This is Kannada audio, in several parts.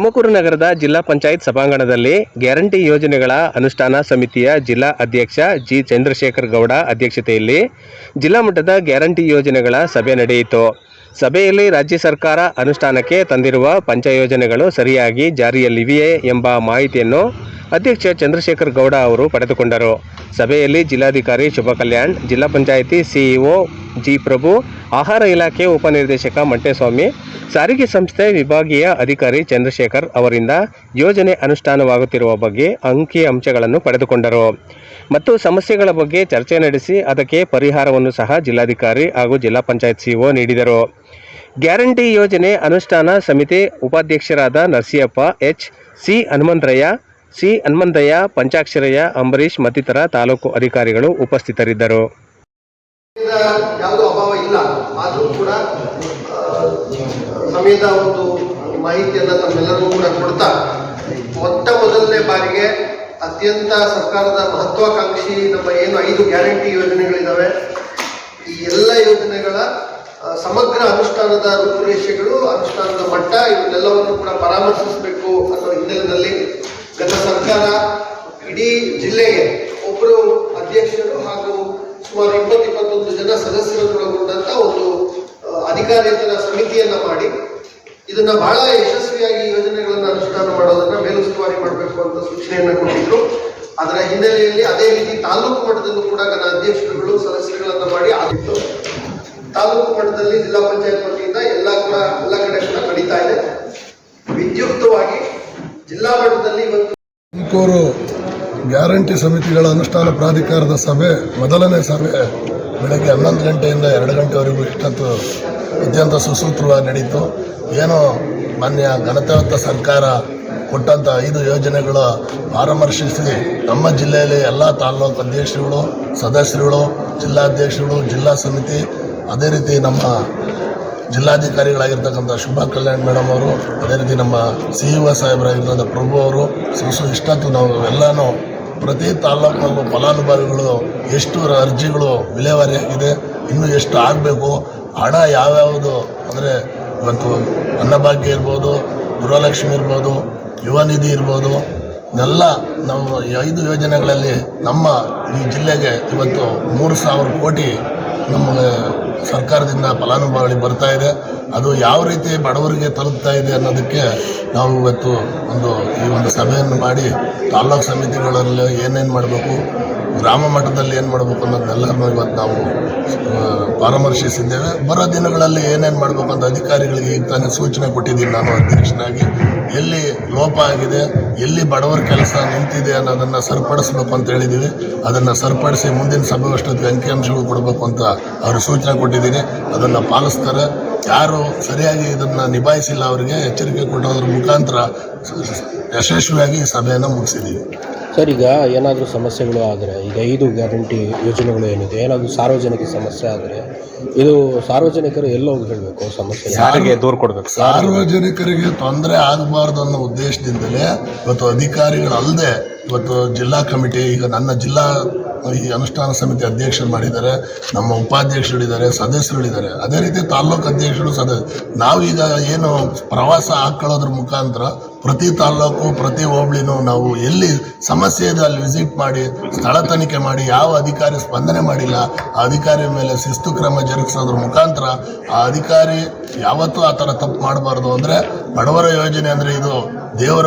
ತುಮಕೂರು ನಗರದ ಜಿಲ್ಲಾ ಪಂಚಾಯತ್ ಸಭಾಂಗಣದಲ್ಲಿ ಗ್ಯಾರಂಟಿ ಯೋಜನೆಗಳ ಅನುಷ್ಠಾನ ಸಮಿತಿಯ ಜಿಲ್ಲಾ ಅಧ್ಯಕ್ಷ ಜಿ ಚಂದ್ರಶೇಖರ್ ಗೌಡ ಅಧ್ಯಕ್ಷತೆಯಲ್ಲಿ ಜಿಲ್ಲಾ ಮಟ್ಟದ ಗ್ಯಾರಂಟಿ ಯೋಜನೆಗಳ ಸಭೆ ನಡೆಯಿತು. ಸಭೆಯಲ್ಲಿ ರಾಜ್ಯ ಸರ್ಕಾರ ಅನುಷ್ಠಾನಕ್ಕೆ ತಂದಿರುವ ಪಂಚ ಯೋಜನೆಗಳು ಸರಿಯಾಗಿ ಜಾರಿಯಲ್ಲಿವೆಯೇ ಎಂಬ ಮಾಹಿತಿಯನ್ನು ಅಧ್ಯಕ್ಷ ಚಂದ್ರಶೇಖರ್ ಗೌಡ ಅವರು ಪಡೆದುಕೊಂಡರು. ಸಭೆಯಲ್ಲಿ ಜಿಲ್ಲಾಧಿಕಾರಿ ಶುಭ ಕಲ್ಯಾಣ್ ಜಿಲ್ಲಾ ಪಂಚಾಯಿತಿ ಸಿಇಒ ಜಿ ಪ್ರಭು, ಆಹಾರ ಇಲಾಖೆ ಉಪನಿರ್ದೇಶಕ ಮಂಟೇಸ್ವಾಮಿ, ಸಾರಿಗೆ ಸಂಸ್ಥೆ ವಿಭಾಗೀಯ ಅಧಿಕಾರಿ ಚಂದ್ರಶೇಖರ್ ಅವರಿಂದ ಯೋಜನೆ ಅನುಷ್ಠಾನವಾಗುತ್ತಿರುವ ಬಗ್ಗೆ ಅಂಕಿ ಅಂಶಗಳನ್ನು ಪಡೆದುಕೊಂಡರು. ಮತ್ತು ಸಮಸ್ಯೆಗಳ ಬಗ್ಗೆ ಚರ್ಚೆ ನಡೆಸಿ ಅದಕ್ಕೆ ಪರಿಹಾರವನ್ನು ಸಹ ಜಿಲ್ಲಾಧಿಕಾರಿ ಹಾಗೂ ಜಿಲ್ಲಾ ಪಂಚಾಯತ್ ಸಿಇಒ ನೀಡಿದರು. ಗ್ಯಾರಂಟಿ ಯೋಜನೆ ಅನುಷ್ಠಾನ ಸಮಿತಿ ಉಪಾಧ್ಯಕ್ಷರಾದ Narasiyappa H C Hanumantharayya C Hanumanthaiah, Panchaksharayya Ambareesh ಮತ್ತಿತರ ತಾಲೂಕು ಅಧಿಕಾರಿಗಳು ಉಪಸ್ಥಿತರಿದ್ದರು. ಅಭಾವ ಇಲ್ಲ. ಆದರೂ ಕೂಡ ಒಂದು ಮಾಹಿತಿಯನ್ನು ಕೂಡ ಕೊಡ್ತಾ ಬಾರಿಗೆ ಅತ್ಯಂತ ಸರ್ಕಾರದ ಮಹತ್ವಾಕಾಂಕ್ಷಿ ನಮ್ಮ ಏನು ಐದು ಗ್ಯಾರಂಟಿ ಯೋಜನೆಗಳಿದ್ದಾವೆ ಈ ಎಲ್ಲ ಯೋಜನೆಗಳ ಸಮಗ್ರ ಅನುಷ್ಠಾನದ ರೂಪುರೇಷೆಗಳು, ಅನುಷ್ಠಾನದ ಮಟ್ಟ ಇವನ್ನೆಲ್ಲವನ್ನು ಕೂಡ ಪರಾಮರ್ಶಿಸಬೇಕು ಅನ್ನೋ ಹಿನ್ನೆಲೆಯಲ್ಲಿ ಗತ ಸರ್ಕಾರ ಇಡೀ ಜಿಲ್ಲೆಗೆ ಒಬ್ಬರು ಅಧ್ಯಕ್ಷರು ಹಾಗೂ ಸುಮಾರು ಇಪ್ಪತ್ತು ಇಪ್ಪತ್ತೊಂದು ಜನ ಸದಸ್ಯರನ್ನೊಳಗೊಂಡಂತ ಒಂದು ಅಧಿಕಾರಿಯತನ ಸಮಿತಿಯನ್ನ ಮಾಡಿ ಇದನ್ನ ಬಹಳ ಯಶಸ್ವಿಯಾಗಿ ಯೋಜನೆಗಳನ್ನ ಅನುಷ್ಠಾನ ಮಾಡೋದನ್ನ ಮೇಲುಸ್ತುವಾರಿ ಮಾಡಬೇಕು ಅಂತ ಸೂಚನೆಯನ್ನ ಕೊಟ್ಟಿದ್ರು. ಅದರ ಹಿನ್ನೆಲೆಯಲ್ಲಿ ಅದೇ ರೀತಿ ತಾಲೂಕು ಮಟ್ಟದಲ್ಲೂ ಕೂಡ ನನ್ನ ಅಧ್ಯಕ್ಷರುಗಳು ಸದಸ್ಯರುಗಳನ್ನ ಮಾಡಿ ಆಗಿತ್ತು ತಾಲೂಕು ಮಟ್ಟದಲ್ಲಿ ಜಿಲ್ಲಾ ಪಂಚಾಯತ್ ವತಿಯಿಂದ ಎಲ್ಲ ಕೂಡ, ಎಲ್ಲ ಕಡೆ ಕೂಡ ನಡೀತಾ ಇದೆ ವಿದ್ಯುಕ್ತವಾಗಿ ಜಿಲ್ಲಾ ಮಟ್ಟದಲ್ಲಿ ಇವತ್ತು ತುಮಕೂರು ಗ್ಯಾರಂಟಿ ಸಮಿತಿಗಳ ಅನುಷ್ಠಾನ ಪ್ರಾಧಿಕಾರದ ಸಭೆ, ಮೊದಲನೇ ಸಭೆ ಬೆಳಗ್ಗೆ ಹನ್ನೊಂದು ಗಂಟೆಯಿಂದ ಎರಡು ಗಂಟೆವರೆಗೂ ಇಷ್ಟೊತ್ತು ಅತ್ಯಂತ ಸುಸೂತ್ರವಾಗಿ ನಡೀತು. ಏನೋ ಮಾನ್ಯ ಘನತಾವಂತ ಸರ್ಕಾರ ಕೊಟ್ಟಂಥ ಐದು ಯೋಜನೆಗಳ ಪರಾಮರ್ಶಿಸಿ ನಮ್ಮ ಜಿಲ್ಲೆಯಲ್ಲಿ ಎಲ್ಲ ತಾಲೂಕು ಅಧ್ಯಕ್ಷರುಗಳು, ಸದಸ್ಯರುಗಳು, ಜಿಲ್ಲಾಧ್ಯಕ್ಷರುಗಳು, ಜಿಲ್ಲಾ ಸಮಿತಿ, ಅದೇ ರೀತಿ ನಮ್ಮ ಜಿಲ್ಲಾಧಿಕಾರಿಗಳಾಗಿರ್ತಕ್ಕಂಥ ಶುಭಾ ಕಲ್ಯಾಣ್ ಮೇಡಮ್ ಅವರು, ಅದೇ ರೀತಿ ನಮ್ಮ ಸಿ ಇ ಒ ಸಾಹೇಬರಾಗಿರ್ತಕ್ಕಂಥ ಪ್ರಭು ಅವರು ಸುಸು ಇಷ್ಟೊತ್ತು ನಾವು ಎಲ್ಲನೂ ಪ್ರತಿ ತಾಲೂಕಲ್ಲೂ ಫಲಾನುಭವಿಗಳು, ಎಷ್ಟು ಅರ್ಜಿಗಳು ವಿಲೇವಾರಿಯಾಗಿದೆ ಇನ್ನೂ ಎಷ್ಟು ಆಗಬೇಕು, ಹಣ ಯಾವ್ಯಾವುದು, ಅಂದರೆ ಇವತ್ತು ಅನ್ನಭಾಗ್ಯ ಇರ್ಬೋದು, ಗೃಹಲಕ್ಷ್ಮಿ ಇರ್ಬೋದು, ಯುವ ನಿಧಿ ಇರ್ಬೋದು ನಾವು ಈ ಐದು ಯೋಜನೆಗಳಲ್ಲಿ ನಮ್ಮ ಈ ಜಿಲ್ಲೆಗೆ ಇವತ್ತು ಮೂರು ಸಾವಿರ ಕೋಟಿ ನಮಗೆ ಸರ್ಕಾರದಿಂದ ಫಲಾನುಭವಿಗಳಿಗೆ ಬರ್ತಾ ಇದೆ. ಅದು ಯಾವ ರೀತಿ ಬಡವರಿಗೆ ತಲುಪ್ತಾ ಇದೆ ಅನ್ನೋದಕ್ಕೆ ನಾವು ಇವತ್ತು ಒಂದು ಈ ಒಂದು ಸಭೆಯನ್ನು ಮಾಡಿ ತಾಲೂಕು ಸಮಿತಿಗಳಲ್ಲಿ ಏನೇನು ಮಾಡಬೇಕು ಗ್ರಾಮ ಮಟ್ಟದಲ್ಲಿ ಏನು ಮಾಡಬೇಕು ಅನ್ನೋದನ್ನೆಲ್ಲರನ್ನೂ ಇವತ್ತು ನಾವು ಪರಾಮರ್ಶಿಸಿದ್ದೇವೆ. ಬರೋ ದಿನಗಳಲ್ಲಿ ಏನೇನು ಮಾಡಬೇಕು ಅಂತ ಅಧಿಕಾರಿಗಳಿಗೆ ಈಗ ತಾನೇ ಸೂಚನೆ ಕೊಟ್ಟಿದ್ದೀನಿ ನಾನು ಅಧ್ಯಕ್ಷನಾಗಿ. ಎಲ್ಲಿ ಲೋಪ ಆಗಿದೆ, ಎಲ್ಲಿ ಬಡವರ ಕೆಲಸ ನಿಂತಿದೆ ಅನ್ನೋದನ್ನು ಸರಿಪಡಿಸ್ಬೇಕು ಅಂತ ಹೇಳಿದ್ದೀವಿ. ಅದನ್ನು ಸರಿಪಡಿಸಿ ಮುಂದಿನ ಸಭೆ ಅಷ್ಟೊತ್ತಿಗೆ ಅಂಕಿಅಂಶಗಳು ಕೊಡಬೇಕು ಅಂತ ಅವರು ಸೂಚನೆ ಕೊಟ್ಟಿದ್ದೀನಿ. ಅದನ್ನು ಪಾಲಿಸ್ತಾರೆ. ಯಾರು ಸರಿಯಾಗಿ ಇದನ್ನು ನಿಭಾಯಿಸಿಲ್ಲ ಅವರಿಗೆ ಎಚ್ಚರಿಕೆ ಕೊಡೋದ್ರ ಮುಖಾಂತರ ಯಶಸ್ವಿಯಾಗಿ ಸಭೆಯನ್ನು ಮುಗಿಸಿದ್ದೀವಿ ಸರ್ ಈಗ ಏನಾದರೂ ಸಮಸ್ಯೆಗಳು ಆದರೆ ಈಗ ಐದು ಗ್ಯಾರಂಟಿ ಯೋಜನೆಗಳು ಏನಿದೆ ಏನಾದರೂ ಸಾರ್ವಜನಿಕ ಸಮಸ್ಯೆ ಆದರೆ ಇದು ಸಾರ್ವಜನಿಕರು ಎಲ್ಲೋಗಿ ಹೇಳಬೇಕು ಸಮಸ್ಯೆ? ಯಾರಿಗೆ ದೂರು ಕೊಡಬೇಕು? ಸಾರ್ವಜನಿಕರಿಗೆ ತೊಂದರೆ ಆಗಬಾರ್ದು ಅನ್ನೋ ಉದ್ದೇಶದಿಂದಲೇ ಇವತ್ತು ಅಧಿಕಾರಿಗಳಲ್ಲದೆ ಇವತ್ತು ಜಿಲ್ಲಾ ಕಮಿಟಿ ಈಗ ನನ್ನ ಜಿಲ್ಲಾ ಈ ಅನುಷ್ಠಾನ ಸಮಿತಿ ಅಧ್ಯಕ್ಷರು ಮಾಡಿದ್ದಾರೆ, ನಮ್ಮ ಉಪಾಧ್ಯಕ್ಷರಿದ್ದಾರೆ ಸದಸ್ಯರುಗಳಿದ್ದಾರೆ ಅದೇ ರೀತಿ ತಾಲೂಕು ಅಧ್ಯಕ್ಷರು ಸದಸ್ಯ ನಾವೀಗ ಏನು ಪ್ರವಾಸ ಹಾಕೊಳ್ಳೋದ್ರ ಮುಖಾಂತರ ಪ್ರತಿ ತಾಲ್ಲೂಕು, ಪ್ರತಿ ಹೋಬಳಿನೂ ನಾವು ಎಲ್ಲಿ ಸಮಸ್ಯೆ ಇದೆ ಅಲ್ಲಿ ವಿಸಿಟ್ ಮಾಡಿ, ಸ್ಥಳ ತನಿಖೆ ಮಾಡಿ, ಯಾವ ಅಧಿಕಾರಿ ಸ್ಪಂದನೆ ಮಾಡಿಲ್ಲ, ಆ ಅಧಿಕಾರಿ ಮೇಲೆ ಶಿಸ್ತು ಕ್ರಮ ಜರುಗಿಸೋದ್ರ ಮುಖಾಂತರ ಆ ಅಧಿಕಾರಿ ಯಾವತ್ತೂ ಆ ಥರ ತಪ್ಪು ಮಾಡಬಾರ್ದು ಅಂದರೆ ಬಡವರ ಯೋಜನೆ ಅಂದರೆ ಇದು ದೇವರ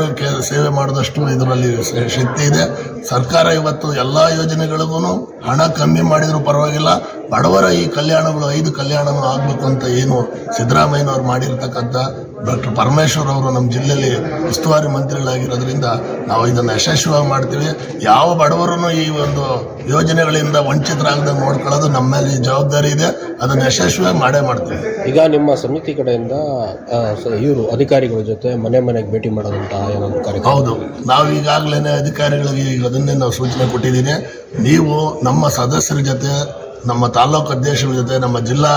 ಸೇವೆ ಮಾಡಿದಷ್ಟು ಇದರಲ್ಲಿ ಶಕ್ತಿ ಇದೆ. ಸರ್ಕಾರ ಇವತ್ತು ಎಲ್ಲ ಯೋಜನೆಗಳಿಗೂ ಹಣ ಕಮ್ಮಿ ಮಾಡಿದರೂ ಪರವಾಗಿಲ್ಲ. ಬಡವರ ಈ ಕಲ್ಯಾಣಗಳು, ಐದು ಕಲ್ಯಾಣನೂ ಆಗಬೇಕು ಅಂತ ಏನು ಸಿದ್ದರಾಮಯ್ಯನವ್ರು ಮಾಡಿರ್ತಕ್ಕಂಥ ಡಾಕ್ಟರ್ ಪರಮೇಶ್ವರ್ ಅವರು ನಮ್ಮ ಜಿಲ್ಲೆಯಲ್ಲಿ ಉಸ್ತುವಾರಿ ಮಂತ್ರಿಗಳಾಗಿರೋದ್ರಿಂದ ನಾವು ಇದನ್ನು ಯಶಸ್ವಿಯಾಗಿ ಮಾಡ್ತೀವಿ. ಯಾವ ಬಡವರೂ ಈ ಒಂದು ಯೋಜನೆಗಳಿಂದ ವಂಚಿತರಾಗದಂಗೆ ನೋಡ್ಕೊಳ್ಳೋದು ನಮ್ಮ ಮೇಲೆ ಈ ಜವಾಬ್ದಾರಿ ಇದೆ. ಅದನ್ನು ಯಶಸ್ವಿಯಾಗಿ ಮಾಡೇ ಮಾಡ್ತೀವಿ. ಈಗ ನಿಮ್ಮ ಸಮಿತಿ ಕಡೆಯಿಂದ ಇವರು ಅಧಿಕಾರಿಗಳ ಜೊತೆ ಮನೆ ಮನೆಗೆ ಭೇಟಿ ಮಾಡೋದಂತಹ ಏನಾದರೂ ಕಾರ್ಯಕ್ರಮ. ಹೌದು. ನಾವು ಈಗಾಗಲೇ ಅಧಿಕಾರಿಗಳಿಗೆ ಈಗ ಅದನ್ನೇ ನಾವು ಸೂಚನೆ ಕೊಟ್ಟಿದ್ದೀನಿ. ನೀವು ನಮ್ಮ ಸದಸ್ಯರ ಜೊತೆ ನಮ್ಮ ತಾಲ್ಲೂಕು ಅಧ್ಯಕ್ಷರ ಜೊತೆ ನಮ್ಮ ಜಿಲ್ಲಾ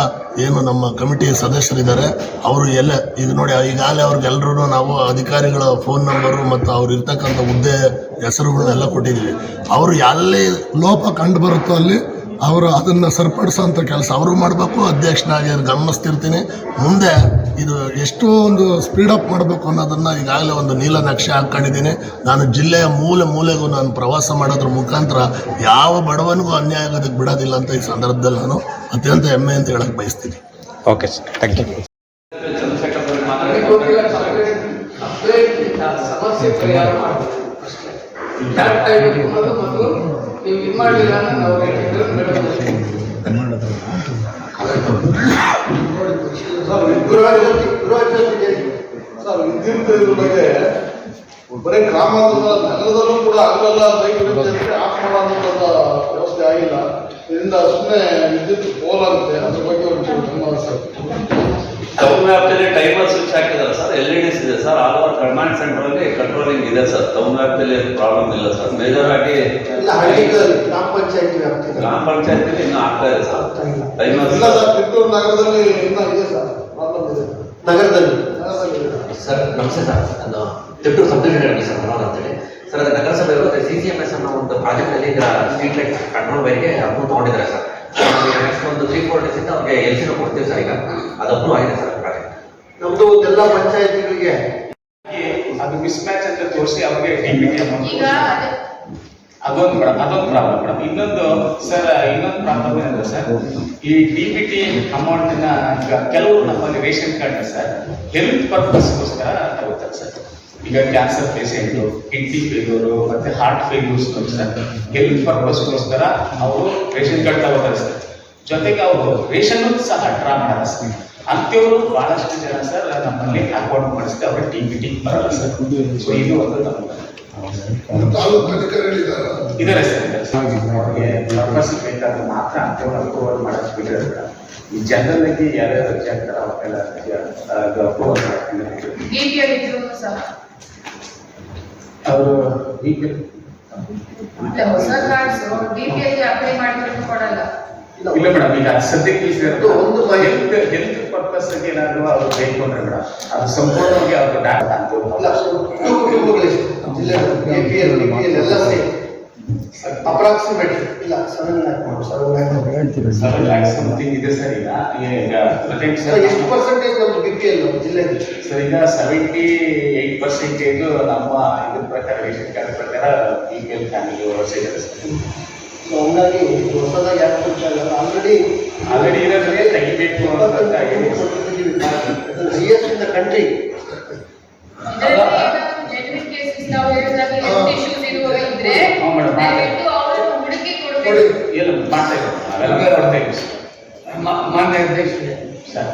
ಏನು ನಮ್ಮ ಕಮಿಟಿ ಸದಸ್ಯರಿದ್ದಾರೆ, ಅವರು ಎಲ್ಲ ಈಗ ನೋಡಿ, ಈಗಾಗಲೇ ಅವ್ರಿಗೆಲ್ಲರೂ ನಾವು ಅಧಿಕಾರಿಗಳ ಫೋನ್ ನಂಬರು ಮತ್ತು ಅವ್ರು ಇರ್ತಕ್ಕಂಥ ಹುದ್ದೆ ಹೆಸರುಗಳನ್ನೆಲ್ಲ ಕೊಟ್ಟಿದ್ದೀವಿ. ಅವರು ಎಲ್ಲಿ ಲೋಪ ಕಂಡು ಬರುತ್ತೋ ಅಲ್ಲಿ ಅವರು ಅದನ್ನು ಸರಿಪಡಿಸೋಂಥ ಕೆಲಸ ಅವರು ಮಾಡಬೇಕು ಅಧ್ಯಕ್ಷನಾಗಿ ಅದ್ ಗಮನಿಸ್ತಿರ್ತೀನಿ. ಮುಂದೆ ಇದು ಎಷ್ಟು ಒಂದು ಸ್ಪೀಡಪ್ ಮಾಡಬೇಕು ಅನ್ನೋದನ್ನು ಈಗಾಗಲೇ ಒಂದು ನೀಲನಕ್ಷೆ ಹಾಕ್ಕೊಂಡಿದ್ದೀನಿ ನಾನು ಜಿಲ್ಲೆಯ ಮೂಲೆ ಮೂಲೆಗೂ ನಾನು ಪ್ರವಾಸ ಮಾಡೋದ್ರ ಮುಖಾಂತರ ಯಾವ ಬಡವನಿಗೂ ಅನ್ಯಾಯ ಆಗೋದಕ್ಕೆ ಬಿಡೋದಿಲ್ಲ ಅಂತ ಈ ಸಂದರ್ಭದಲ್ಲಿ ನಾನು ಅತ್ಯಂತ ಹೆಮ್ಮೆ ಅಂತ ಹೇಳಕ್ಕೆ ಬಯಸ್ತೀನಿ. ಓಕೆ ಸರ್ ಥ್ಯಾಂಕ್ ಯು ಸಮಸ್ಯೆ ನೀವು ಇದು ಮಾಡಲಿಲ್ಲ ನಾವು ಹೇಳಿದ್ರು ಹೇಳಿ. ಸರ್ ವಿದ್ಯುತ್ ಬಗ್ಗೆ ಬರೀ ಗ್ರಾಮದ ನಗರದಲ್ಲೂ ಕೂಡ ಅಲ್ಲಲ್ಲ ಅಂತ ಆಫ್ ಮಾಡುವಂತ ವ್ಯವಸ್ಥೆ ಆಗಿಲ್ಲ. ಇದರಿಂದ ಸುಮ್ಮನೆ ವಿದ್ಯುತ್ ಪೋಲ್ ಆಗುತ್ತೆ. ಅದ್ರ ಬಗ್ಗೆ ಒಂದು ಗಮನ ಸರ್. ಟೌನ್ ವ್ಯಾಪ್ತಿಯಲ್ಲಿ ಟೈಮರ್ ಸ್ವಿಚ್ ಹಾಕಿದ್ದಾರೆ ಸರ್ ಎಲ್ ಇ ಡಿಸ್ ಇದೆ sir all over command centre ಅಲ್ಲಿ ಕಂಟ್ರೋಲಿಂಗ್ ಇದೆ ಸರ್. ಟೌನ್ ವ್ಯಾಪ್ತಿಯಲ್ಲಿ ಪ್ರಾಬ್ಲಮ್ ಇಲ್ಲ ಸರ್. ಮೇಜರ್ ಆಗಿ ಗ್ರಾಮ ಪಂಚಾಯತಿ ಗ್ರಾಮ ಪಂಚಾಯತಿಲಿ ಇನ್ನೂ ಆಗ್ತಾ ಇದೆ ಸರ್. ಟೈಮರ್ ಇಲ್ಲ. ಸರ್ ಚಿತ್ತೂರು ನಗರದಲ್ಲಿ ಇನ್ನೂ ಇದೆ ಸರ್. ಪ್ರಾಬ್ಲಮ್ ಇದೆ ನಗರದಲ್ಲಿ. ಸರ್ ನಮಸ್ತೆ ಸರ್. ನಾನು Tippur sub division sir Manohar ಅಂತೇಳಿ. ಸರ್ ಅದು ನಗರಸಭೆಯವರು ಸಿ ಸಿ ಎಂ ಎಸ್ ಅನ್ನೋ ಒಂದು ಪ್ರಾಜೆಕ್ಟ್ ಅಲ್ಲಿ ಈಗ ಸ್ಟ್ರೀಟ್ ಲೈಟ್ ಕಂಟ್ರೋಲ್ ವೈರ್ಗೆ ಅಪ್ರೂವ್ ತಗೊಂಡಿದ್ದಾರೆ ಸರ್. ನೆಕ್ಸ್ಟ್ ಒಂದು ತ್ರೀ ಫೋರ್ ಡೇಸ್ ಇಂದ ಅವ್ರಿಗೆ ಎಲ್ ಸಿನೂ ಕೊಡ್ತೀವಿ ಸರ್ ಈಗ. ಅದು ಅಪ್ರೂವ್ ಆಗಿದೆ ಸರ್ ಪ್ರಾಜೆಕ್ಟ್ ನಮ್ದು ಎಲ್ಲ ಪಂಚಾಯತಿಗಳಿಗೆ. ಅದು ಮಿಸ್ ಮ್ಯಾಚ್ ಅಂತ ತೋರಿಸಿ ಅವ್ರಿಗೆ ಡಿಬಿಟಿ ಅಮೌಂಟ್ ಅದೊಂದು ಮೇಡಮ್ ಅದೊಂದು ಪ್ರಾಬ್ಲಮ್ ಮೇಡಮ್. ಇನ್ನೊಂದು ಸರ್ ಇನ್ನೊಂದು ಪ್ರಾಬ್ಲಮ್ ಏನಂದ್ರೆ ಸರ್ ಈ ಡಿಬಿಟಿ ಅಮೌಂಟ್ನ ಈಗ ಕೆಲವರು ನಮ್ಮಲ್ಲಿ ರೇಷನ್ ಕಾರ್ಡ್ ಸರ್ ಹೆಲ್ತ್ ಪರ್ಪಸ್ಗೋಸ್ಕರ ತಗೋತಾರೆ ಸರ್ ಈಗ ಕ್ಯಾನ್ಸರ್ ಪೇಷೆಂಟು ಕಿಡ್ನಿ ಫೇಲ್ಯೂರು ಮತ್ತೆ ಹಾರ್ಟ್ ಫೇಲ್ಯೂರ್ಸ್ ಸರ್ ಹೆಲ್ತ್ ಪರ್ಪಸ್ಗೋಸ್ಕರ ಅವರು ರೇಷನ್ ಕಾರ್ಡ್ ತಗೋತಾರೆ ಸರ್ ಜೊತೆಗೆ ಅವರು ರೇಷನ್ ಸಹ ಡ್ರಾ ಮಾಡಲ್ಲ ಸರ್ ಅಂಥವ್ರು ಬಹಳಷ್ಟು ಜನ ಸರ್ ನಮ್ಮಲ್ಲಿ ಅಕೌಂಟ್ ಮಾಡಿಸಿದೆ ಅವ್ರ ಟಿ ಮೀಟಿಂಗ್ ಟಿ ಬರಲ್ಲ ಸರ್. ಸೊ ಇದು ಒಂದು ನಮ್ಮ ಅಧಿಕಾರಿಗಳಿದ್ದಾರೆ ಇದಾರೆ? ಸರ್ ಇದಾರೆ ಸರ್. ಅವ್ರಿಗೆ ಪರ್ಪಸ್ ಬೇಕಾದ್ರೆ ಮಾತ್ರ ಅಂಥವ್ರು ಅಪ್ರೂವಲ್ ಮಾಡಕ್ ಬಿಟ್ಟಿದ್ದಾರೆ ಈ ಜನರಲ್ ಆಗಿ ಯಾರ್ಯಾರು ಚೆಕ್ ಹಾಕ್ತಾರೆ ಅವ್ರಿಗೆಲ್ಲ ರಜೆ ಮಾಡ್ತೀನಿ ಅಪ್ರೂವಲ್ ಮಾಡ್ಕೊಂಡು. ಅವರು ಹೊಸ cards B P L apply ಮಾಡಿದ್ರು ಕೊಡಲ್ಲ ಇಲ್ಲ ಮೇಡಮ್ ಈಗ ಸದ್ಯಕ್ಕೆ ಸೇರಿದ್ದು ಒಂದು. ಹೆಲ್ತ್ ಹೆಲ್ತ್ ಪರ್ಪಸ್ ಏನಾದ್ರು ಅವ್ರು ಬೇಕು ಅಂದ್ರೆ ಮೇಡಮ್ ಅದು ಸಂಪೂರ್ಣವಾಗಿ ಅವ್ರ ಡಾಟಾ ಅಂತ ಪಿ ಎಲ್ಲ ಸೇರಿ ಅಪ್ರಾಕ್ಸಿಮೇಟ್ ಇಲ್ಲ seven lakh seven lakh seven lakh something ಇದೆ ಸರ್ ಈಗ. ಈಗ ಪ್ರೆಸೆಂಟ್ ಸರ್ ಎಷ್ಟು ಪರ್ಸೆಂಟೇಜ್ ನಮ್ದು ಬಿ ಪಿ ಎಲ್ ಜಿಲ್ಲೆಯಲ್ಲಿ? ಸರ್ ಈಗ ಸೆವೆಂಟಿ ಏಟ್ ಪರ್ಸೆಂಟೇಜ್ ನಮ್ಮ ಇದ್ರ ಪ್ರಕಾರ ರೇಷನ್ ಕಾರ್ಡ್ ಪ್ರಕಾರ ಬಿ ಪಿ ಎಲ್ ಫ್ಯಾಮಿಲಿ ಸಿಗುತ್ತೆ ಸರ್. ಸೊ ಹಂಗಾಗಿ ಹೊಸದಾಗಿ ಯಾಕೆ ಕೊಡ್ತಾ ಇಲ್ಲ ಆಲ್ರೆಡಿ ಆಲ್ರೆಡಿ ಇರೋದ್ರೆ ತೆಗಿಬೇಕು ಅಂತ ಹೇಳಿ ಹೈಯೆಸ್ಟ್ ಇನ್ ದ ಕಂಟ್ರಿ ಮಾಡ್ತಾ ಇದ್ದೀವಿ ನಾವೆಲ್ಲ ಕೊಡ್ತಾ ಇದ್ದೀವಿ ಸರ್.